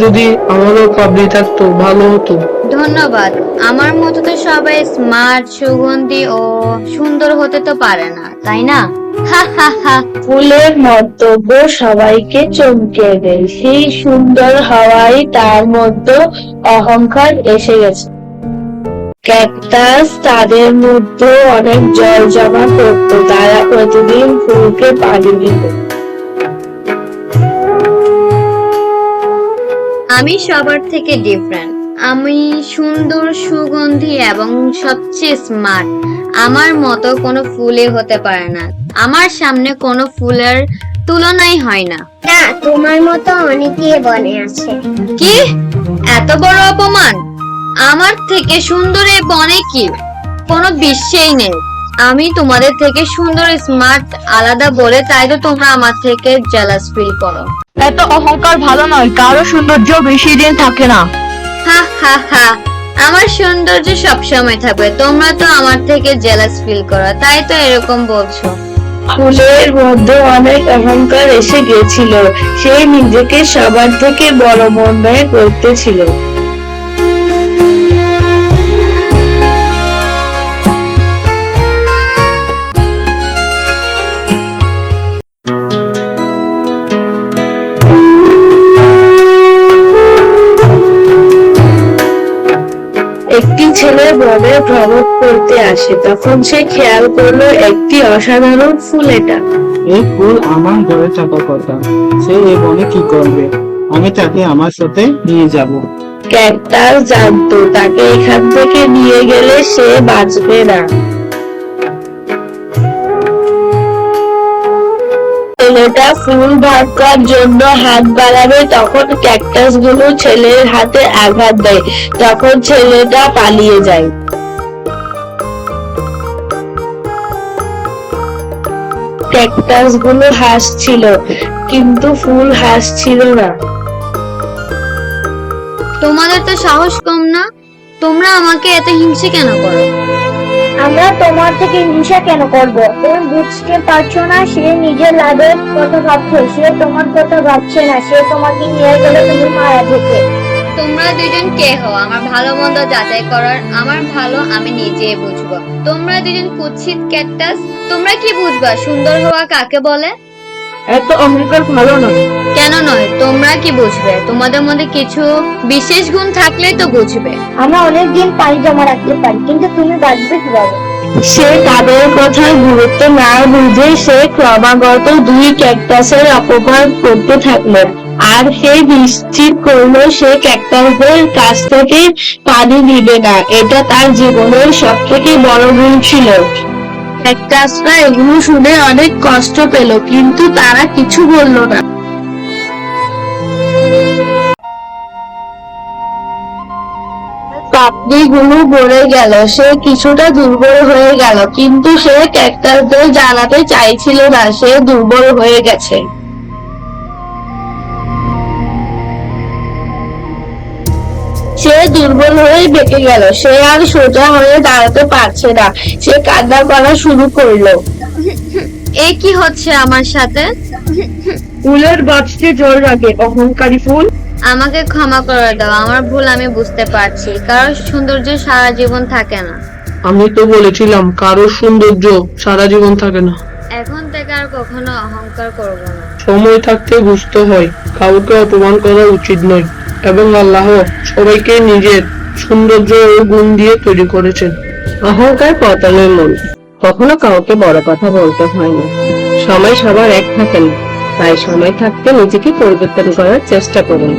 যদি আমারও পাবলি থাকতো ভালো হতো। ধন্যবাদ। আমার মতো তো সবাই স্মার্ট সুগন্ধি ও সুন্দর হতে তো পারে না তাই না? হা হা হা। ফুলের মন্তব্য সবাইকে চমকে দেয়। সেই সুন্দর হওয়ায় তার মধ্যে অহংকার এসে গেছে। ক্যাকটাস তাদের মধ্যে অনেক জল জমা করতো তারা প্রতিদিন ফুলকে পানি দিত। আমি সবার থেকে ডিফারেন্ট আমি সুন্দর সুগন্ধি এবং সবচেয়ে স্মার্ট আমার মতো কোনো ফুলে হতে পারে না। আমার সামনে কোনো ফুলের তুলনাই হয় না। না তোমার মতো অনেকে বনে আছে। কি? এত বড় অপমান? আমার থেকে সুন্দর এ বনে কি? কোনো বিশ্বেই নেই। আমি তোমাদের থেকে সুন্দর স্মার্ট আলাদা বলে তাই তো তোমরা আমার থেকে জেলাস ফিল করো। এত অহংকার ভালো নয় কারও সৌন্দর্য বেশি দিন থাকে না। হা হা হা আমার সৌন্দর্য সবসময় থাকবে তোমরা তো আমার থেকে জেলাস ফিল করো তাই তো এরকম বলছো। ফুলের মধ্যে অনেক অহংকার এসে গেছিল সে নিজেকে সবার থেকে বড় মনে করতেছিল। একটি ছেলে বনে ভ্রমণ করতে আসে। তখন সে খেয়াল করল একটি অসাধারণ ফুল এটা। এই ফুল আমার ঘরে থাকা কথা। সে এই বনে কি করবে? আমি তাকে আমার সাথে নিয়ে যাব। ক্যাকটাস জানতো তাকে এখান থেকে নিয়ে গেলে সে বাঁচবে না। ছেলেটা ফুল ভাগ করার জন্য হাত বাড়াবে, তখন ক্যাকটাসগুলো ছেলের হাতে আঘাত দেয়, তখন ছেলেটা পালিয়ে যায়। ক্যাকটাসগুলো হাসছিল, কিন্তু ফুল হাসছিল না। তোমাদের তো সাহস কম না? তোমরা আমাকে এত হিংসে কেন করো? আমরা তোমার থেকে হিংসা কেন করব? তুমি বুঝতে পারছ না, সে নিজের লাভের কথা ভাবছে, সে তোমার কথা ভাবছে না, সে তোমাকে নিয়ে গেলে তুমি মারা যেতে। তোমরা দুজন কে হও? আমার ভালো মন্দ যাচাই করার আমার ভালো আমি নিজে বুঝব। তোমরা দুজন কুৎসিত ক্যাকটাস, তোমরা কি বুঝবা? সুন্দর হওয়া কাকে বলে? এত অহংকার ভালো নয়। কেন নয়? তোমরা কি বুঝবে? তোমাদের মধ্যে কিছু বিশেষ গুণ থাকলেই তো বুঝবে। আমরা অনেক দিন পানি জমা রাখতে পারি কিন্তু তুমি বাঁচবে কীভাবে? সে তাদের কথার গুরুত্ব না বুঝে সে ক্রমাগত দুই ক্যাকটাসের অপমান করতে থাকল। আর সে নিশ্চিত করল সে ক্যাকটাসদের কাছ থেকে পানি নিবে না। এটা তার জীবনের সব থেকে বড় ভুল ছিল। ক্যাকটাসরা এগুলো শুনে অনেক কষ্ট পেল, কিন্তু তারা কিছু বলল না। পাপড়িগুলো মরে গেল, সে কিছুটা দুর্বল হয়ে গেল, কিন্তু সে ক্যাকটাসদের জানাতে চাইছিল না, সে দুর্বল হয়ে গেছে। সে দুর্বল হয়ে বেঁকে গেল। সে আর সোজা হয়ে দাঁড়াতে পারছে না। সে কান্না করা শুরু করল। এ কি হচ্ছে আমার সাথে? ফুলের বাঁচতে জল রাখে অহংকারী ফুল। আমাকে ক্ষমা করে দাও আমার ভুল আমি বুঝতে পারছি। কারণ সৌন্দর্য সারা জীবন থাকে না। আমি তো বলেছিলাম কারও সৌন্দর্য সারা জীবন থাকে না। এখন থেকে আর কখনো অহংকার করব না। সময় থাকতে বুঝতে হয় কাউকে অপমান করা উচিত নয় এবং আল্লাহ সবাইকে নিজের সৌন্দর্য ও গুণ দিয়ে তৈরি করেছেন। অহংকার পতনের মূল কখনো কাউকে বড় কথা বলতে হয় না। সময় সবার এক থাকে না তাই সময় থাকতে নিজেকে পরিবর্তন করার চেষ্টা করুন।